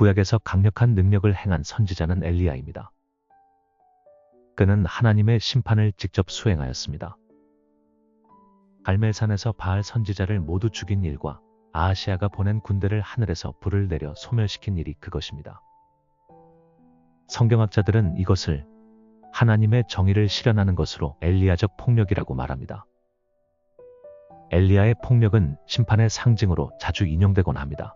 구약에서 강력한 능력을 행한 선지자는 엘리야입니다. 그는 하나님의 심판을 직접 수행하였습니다. 갈멜산에서 바알 선지자를 모두 죽인 일과 아하시아가 보낸 군대를 하늘에서 불을 내려 소멸시킨 일이 그것입니다. 성경학자들은 이것을 하나님의 정의를 실현하는 것으로 엘리야적 폭력이라고 말합니다. 엘리야의 폭력은 심판의 상징으로 자주 인용되곤 합니다.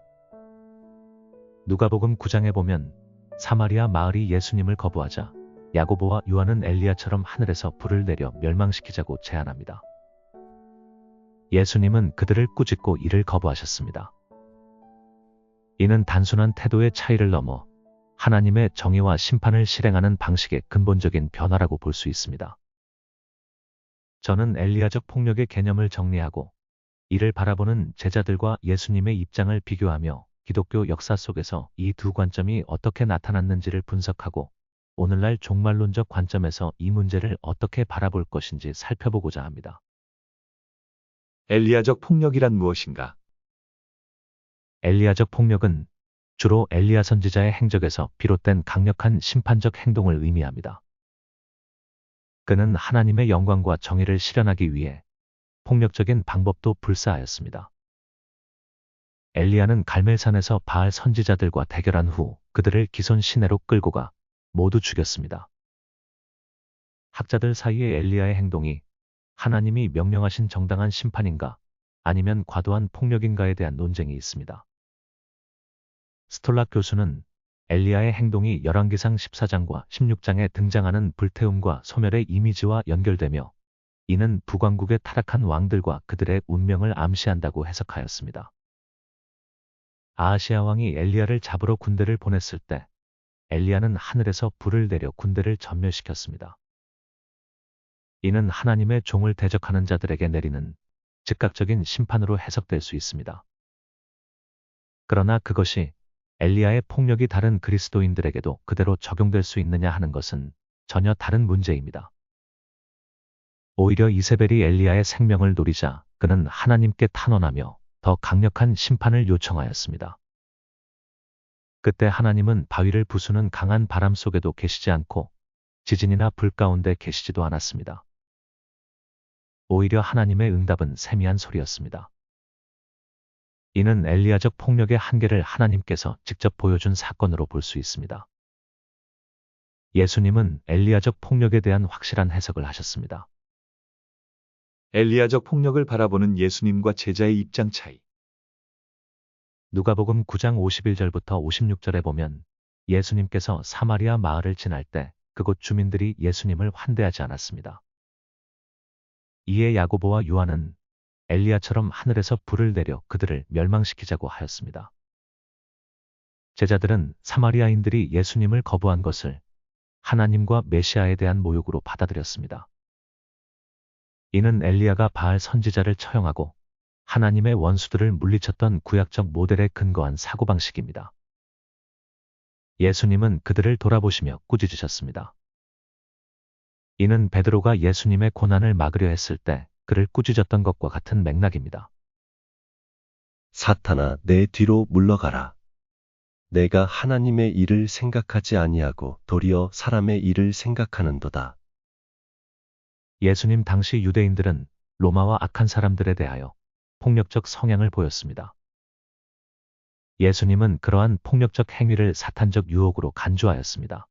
누가복음 9장에 보면 사마리아 마을이 예수님을 거부하자 야고보와 요한은 엘리야처럼 하늘에서 불을 내려 멸망시키자고 제안합니다. 예수님은 그들을 꾸짖고 이를 거부하셨습니다. 이는 단순한 태도의 차이를 넘어 하나님의 정의와 심판을 실행하는 방식의 근본적인 변화라고 볼 수 있습니다. 저는 엘리야적 폭력의 개념을 정리하고 이를 바라보는 제자들과 예수님의 입장을 비교하며 기독교 역사 속에서 이 두 관점이 어떻게 나타났는지를 분석하고 오늘날 종말론적 관점에서 이 문제를 어떻게 바라볼 것인지 살펴보고자 합니다. 엘리야적 폭력이란 무엇인가? 엘리야적 폭력은 주로 엘리야 선지자의 행적에서 비롯된 강력한 심판적 행동을 의미합니다. 그는 하나님의 영광과 정의를 실현하기 위해 폭력적인 방법도 불사하였습니다. 엘리야는 갈멜산에서 바알 선지자들과 대결한 후 그들을 기손 시내로 끌고 가 모두 죽였습니다. 학자들 사이에 엘리야의 행동이 하나님이 명령하신 정당한 심판인가 아니면 과도한 폭력인가에 대한 논쟁이 있습니다. 스톨락 교수는 엘리야의 행동이 열왕기상 14장과 16장에 등장하는 불태움과 소멸의 이미지와 연결되며 이는 북왕국의 타락한 왕들과 그들의 운명을 암시한다고 해석하였습니다. 아하시아 왕이 엘리야를 잡으러 군대를 보냈을 때 엘리야는 하늘에서 불을 내려 군대를 전멸시켰습니다. 이는 하나님의 종을 대적하는 자들에게 내리는 즉각적인 심판으로 해석될 수 있습니다. 그러나 그것이 엘리야의 폭력이 다른 그리스도인들에게도 그대로 적용될 수 있느냐 하는 것은 전혀 다른 문제입니다. 오히려 이세벨이 엘리야의 생명을 노리자 그는 하나님께 탄원하며 더 강력한 심판을 요청하였습니다. 그때 하나님은 바위를 부수는 강한 바람 속에도 계시지 않고 지진이나 불 가운데 계시지도 않았습니다. 오히려 하나님의 응답은 세미한 소리였습니다. 이는 엘리야적 폭력의 한계를 하나님께서 직접 보여준 사건으로 볼 수 있습니다. 예수님은 엘리야적 폭력에 대한 확실한 해석을 하셨습니다. 엘리야적 폭력을 바라보는 예수님과 제자의 입장 차이. 누가복음 9장 51절부터 56절에 보면 예수님께서 사마리아 마을을 지날 때 그곳 주민들이 예수님을 환대하지 않았습니다. 이에 야고보와 요한은 엘리야처럼 하늘에서 불을 내려 그들을 멸망시키자고 하였습니다. 제자들은 사마리아인들이 예수님을 거부한 것을 하나님과 메시아에 대한 모욕으로 받아들였습니다. 이는 엘리야가 바알 선지자를 처형하고 하나님의 원수들을 물리쳤던 구약적 모델에 근거한 사고방식입니다. 예수님은 그들을 돌아보시며 꾸짖으셨습니다. 이는 베드로가 예수님의 고난을 막으려 했을 때 그를 꾸짖었던 것과 같은 맥락입니다. 사탄아 내 뒤로 물러가라. 내가 하나님의 일을 생각하지 아니하고 도리어 사람의 일을 생각하는도다. 예수님 당시 유대인들은 로마와 악한 사람들에 대하여 폭력적 성향을 보였습니다. 예수님은 그러한 폭력적 행위를 사탄적 유혹으로 간주하였습니다.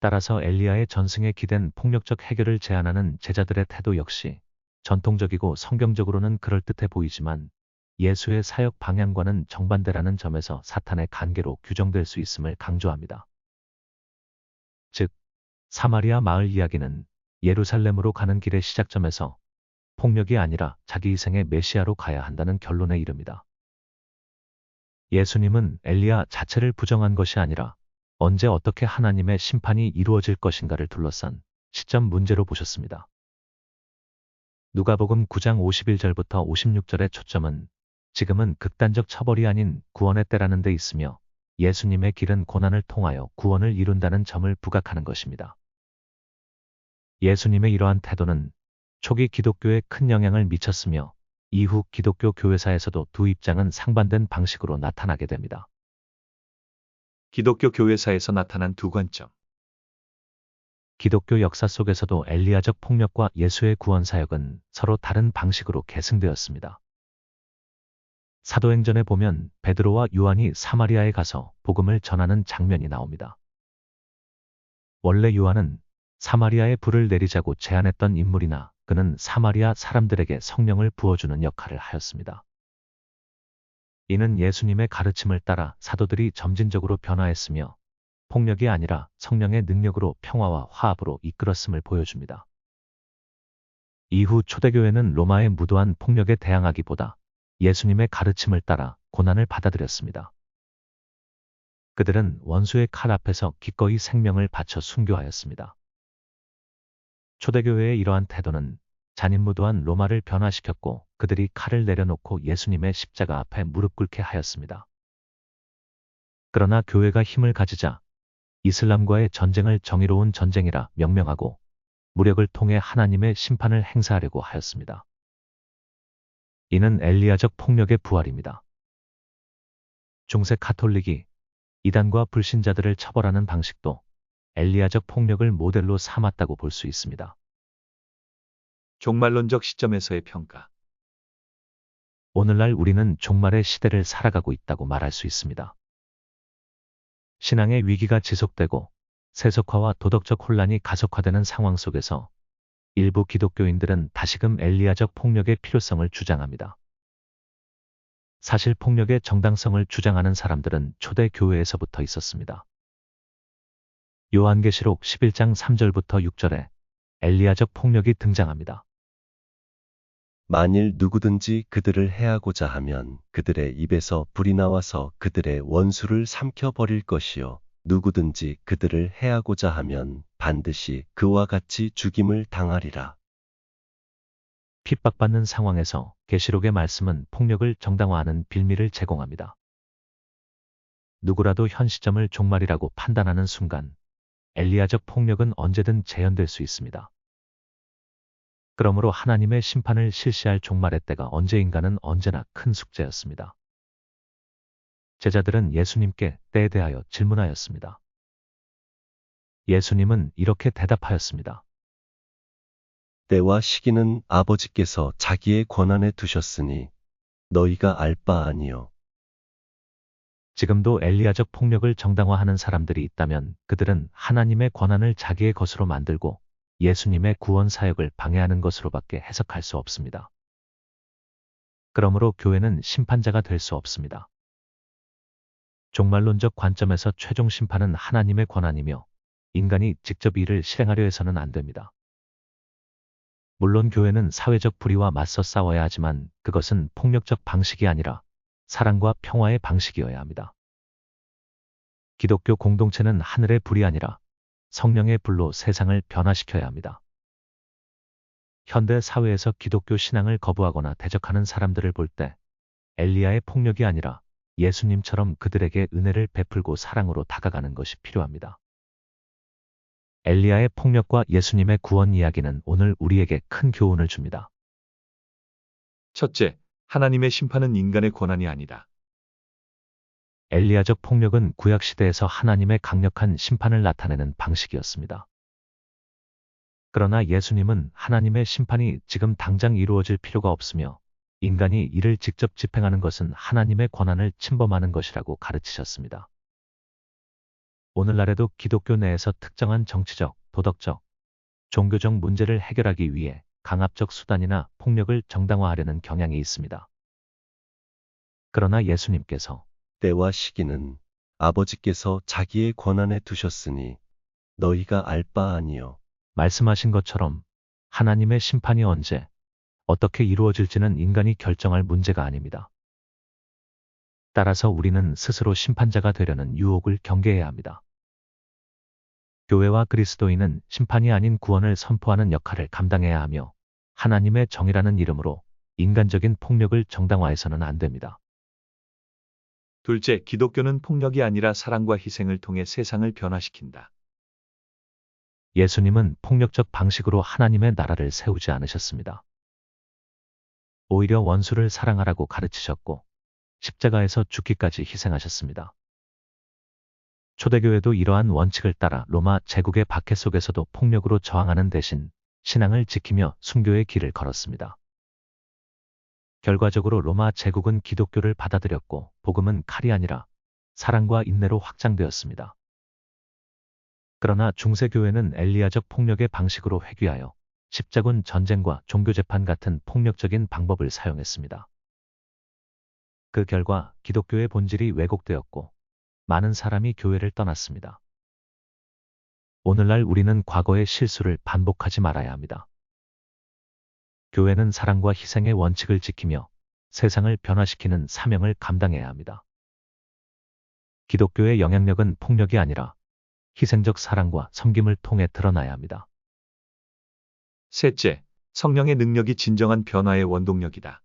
따라서 엘리야의 전승에 기댄 폭력적 해결을 제안하는 제자들의 태도 역시 전통적이고 성경적으로는 그럴듯해 보이지만 예수의 사역 방향과는 정반대라는 점에서 사탄의 관계로 규정될 수 있음을 강조합니다. 즉, 사마리아 마을 이야기는 예루살렘으로 가는 길의 시작점에서 폭력이 아니라 자기 희생의 메시아로 가야 한다는 결론에 이릅니다. 예수님은 엘리야 자체를 부정한 것이 아니라 언제 어떻게 하나님의 심판이 이루어질 것인가를 둘러싼 시점 문제로 보셨습니다. 누가복음 9장 51절부터 56절의 초점은 지금은 극단적 처벌이 아닌 구원의 때라는 데 있으며 예수님의 길은 고난을 통하여 구원을 이룬다는 점을 부각하는 것입니다. 예수님의 이러한 태도는 초기 기독교에 큰 영향을 미쳤으며 이후 기독교 교회사에서도 두 입장은 상반된 방식으로 나타나게 됩니다. 기독교 교회사에서 나타난 두 관점. 기독교 역사 속에서도 엘리야적 폭력과 예수의 구원 사역은 서로 다른 방식으로 계승되었습니다. 사도행전에 보면 베드로와 요한이 사마리아에 가서 복음을 전하는 장면이 나옵니다. 원래 요한은 사마리아에 불을 내리자고 제안했던 인물이나 그는 사마리아 사람들에게 성령을 부어주는 역할을 하였습니다. 이는 예수님의 가르침을 따라 사도들이 점진적으로 변화했으며 폭력이 아니라 성령의 능력으로 평화와 화합으로 이끌었음을 보여줍니다. 이후 초대교회는 로마의 무도한 폭력에 대항하기보다 예수님의 가르침을 따라 고난을 받아들였습니다. 그들은 원수의 칼 앞에서 기꺼이 생명을 바쳐 순교하였습니다. 초대교회의 이러한 태도는 잔인무도한 로마를 변화시켰고 그들이 칼을 내려놓고 예수님의 십자가 앞에 무릎 꿇게 하였습니다. 그러나 교회가 힘을 가지자 이슬람과의 전쟁을 정의로운 전쟁이라 명명하고 무력을 통해 하나님의 심판을 행사하려고 하였습니다. 이는 엘리야적 폭력의 부활입니다. 중세 카톨릭이 이단과 불신자들을 처벌하는 방식도 엘리야적 폭력을 모델로 삼았다고 볼 수 있습니다. 종말론적 시점에서의 평가. 오늘날 우리는 종말의 시대를 살아가고 있다고 말할 수 있습니다. 신앙의 위기가 지속되고 세속화와 도덕적 혼란이 가속화되는 상황 속에서 일부 기독교인들은 다시금 엘리야적 폭력의 필요성을 주장합니다. 사실 폭력의 정당성을 주장하는 사람들은 초대 교회에서부터 있었습니다. 요한계시록 11장 3절부터 6절에 엘리야적 폭력이 등장합니다. 만일 누구든지 그들을 해하고자 하면 그들의 입에서 불이 나와서 그들의 원수를 삼켜 버릴 것이요 누구든지 그들을 해하고자 하면 반드시 그와 같이 죽임을 당하리라. 핍박받는 상황에서 계시록의 말씀은 폭력을 정당화하는 빌미를 제공합니다. 누구라도 현 시점을 종말이라고 판단하는 순간 엘리야적 폭력은 언제든 재현될 수 있습니다. 그러므로 하나님의 심판을 실시할 종말의 때가 언제인가는 언제나 큰 숙제였습니다. 제자들은 예수님께 때에 대하여 질문하였습니다. 예수님은 이렇게 대답하였습니다. 때와 시기는 아버지께서 자기의 권한에 두셨으니 너희가 알 바 아니요. 지금도 엘리야적 폭력을 정당화하는 사람들이 있다면 그들은 하나님의 권한을 자기의 것으로 만들고 예수님의 구원 사역을 방해하는 것으로밖에 해석할 수 없습니다. 그러므로 교회는 심판자가 될 수 없습니다. 종말론적 관점에서 최종 심판은 하나님의 권한이며 인간이 직접 이를 실행하려 해서는 안 됩니다. 물론 교회는 사회적 불의와 맞서 싸워야 하지만 그것은 폭력적 방식이 아니라 사랑과 평화의 방식이어야 합니다. 기독교 공동체는 하늘의 불이 아니라 성령의 불로 세상을 변화시켜야 합니다. 현대 사회에서 기독교 신앙을 거부하거나 대적하는 사람들을 볼 때 엘리야의 폭력이 아니라 예수님처럼 그들에게 은혜를 베풀고 사랑으로 다가가는 것이 필요합니다. 엘리야의 폭력과 예수님의 구원 이야기는 오늘 우리에게 큰 교훈을 줍니다. 첫째, 하나님의 심판은 인간의 권한이 아니다. 엘리야적 폭력은 구약 시대에서 하나님의 강력한 심판을 나타내는 방식이었습니다. 그러나 예수님은 하나님의 심판이 지금 당장 이루어질 필요가 없으며 인간이 이를 직접 집행하는 것은 하나님의 권한을 침범하는 것이라고 가르치셨습니다. 오늘날에도 기독교 내에서 특정한 정치적, 도덕적, 종교적 문제를 해결하기 위해 강압적 수단이나 폭력을 정당화하려는 경향이 있습니다. 그러나 예수님께서 때와 시기는 아버지께서 자기의 권한에 두셨으니 너희가 알 바 아니요. 말씀하신 것처럼 하나님의 심판이 언제, 어떻게 이루어질지는 인간이 결정할 문제가 아닙니다. 따라서 우리는 스스로 심판자가 되려는 유혹을 경계해야 합니다. 교회와 그리스도인은 심판이 아닌 구원을 선포하는 역할을 감당해야 하며 하나님의 정의라는 이름으로 인간적인 폭력을 정당화해서는 안 됩니다. 둘째, 기독교는 폭력이 아니라 사랑과 희생을 통해 세상을 변화시킨다. 예수님은 폭력적 방식으로 하나님의 나라를 세우지 않으셨습니다. 오히려 원수를 사랑하라고 가르치셨고 십자가에서 죽기까지 희생하셨습니다. 초대교회도 이러한 원칙을 따라 로마 제국의 박해 속에서도 폭력으로 저항하는 대신 신앙을 지키며 순교의 길을 걸었습니다. 결과적으로 로마 제국은 기독교를 받아들였고 복음은 칼이 아니라 사랑과 인내로 확장되었습니다. 그러나 중세교회는 엘리야적 폭력의 방식으로 회귀하여 십자군 전쟁과 종교재판 같은 폭력적인 방법을 사용했습니다. 그 결과 기독교의 본질이 왜곡되었고 많은 사람이 교회를 떠났습니다. 오늘날 우리는 과거의 실수를 반복하지 말아야 합니다. 교회는 사랑과 희생의 원칙을 지키며 세상을 변화시키는 사명을 감당해야 합니다. 기독교의 영향력은 폭력이 아니라 희생적 사랑과 섬김을 통해 드러나야 합니다. 셋째, 성령의 능력이 진정한 변화의 원동력이다.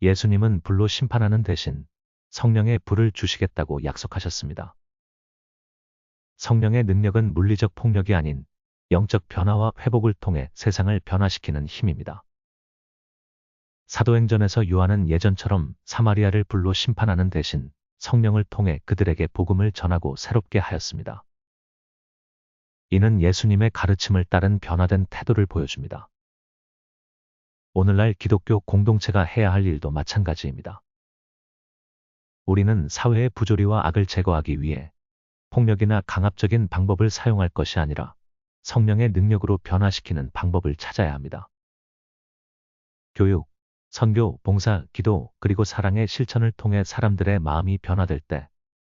예수님은 불로 심판하는 대신 성령의 불을 주시겠다고 약속하셨습니다. 성령의 능력은 물리적 폭력이 아닌 영적 변화와 회복을 통해 세상을 변화시키는 힘입니다. 사도행전에서 요한은 예전처럼 사마리아를 불로 심판하는 대신 성령을 통해 그들에게 복음을 전하고 새롭게 하였습니다. 이는 예수님의 가르침을 따른 변화된 태도를 보여줍니다. 오늘날 기독교 공동체가 해야 할 일도 마찬가지입니다. 우리는 사회의 부조리와 악을 제거하기 위해 폭력이나 강압적인 방법을 사용할 것이 아니라 성령의 능력으로 변화시키는 방법을 찾아야 합니다. 교육, 선교, 봉사, 기도, 그리고 사랑의 실천을 통해 사람들의 마음이 변화될 때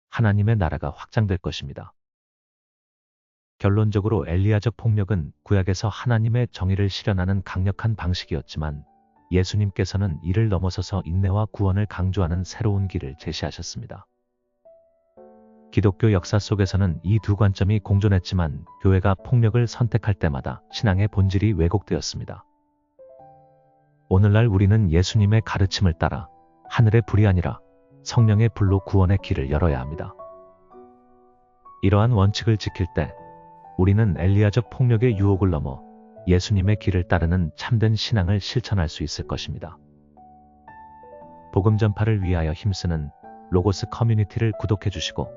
하나님의 나라가 확장될 것입니다. 결론적으로 엘리야적 폭력은 구약에서 하나님의 정의를 실현하는 강력한 방식이었지만 예수님께서는 이를 넘어서서 인내와 구원을 강조하는 새로운 길을 제시하셨습니다. 기독교 역사 속에서는 이 두 관점이 공존했지만 교회가 폭력을 선택할 때마다 신앙의 본질이 왜곡되었습니다. 오늘날 우리는 예수님의 가르침을 따라 하늘의 불이 아니라 성령의 불로 구원의 길을 열어야 합니다. 이러한 원칙을 지킬 때 우리는 엘리야적 폭력의 유혹을 넘어 예수님의 길을 따르는 참된 신앙을 실천할 수 있을 것입니다. 복음 전파를 위하여 힘쓰는 로고스 커뮤니티를 구독해 주시고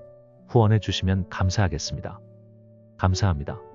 후원해 주시면 감사하겠습니다. 감사합니다.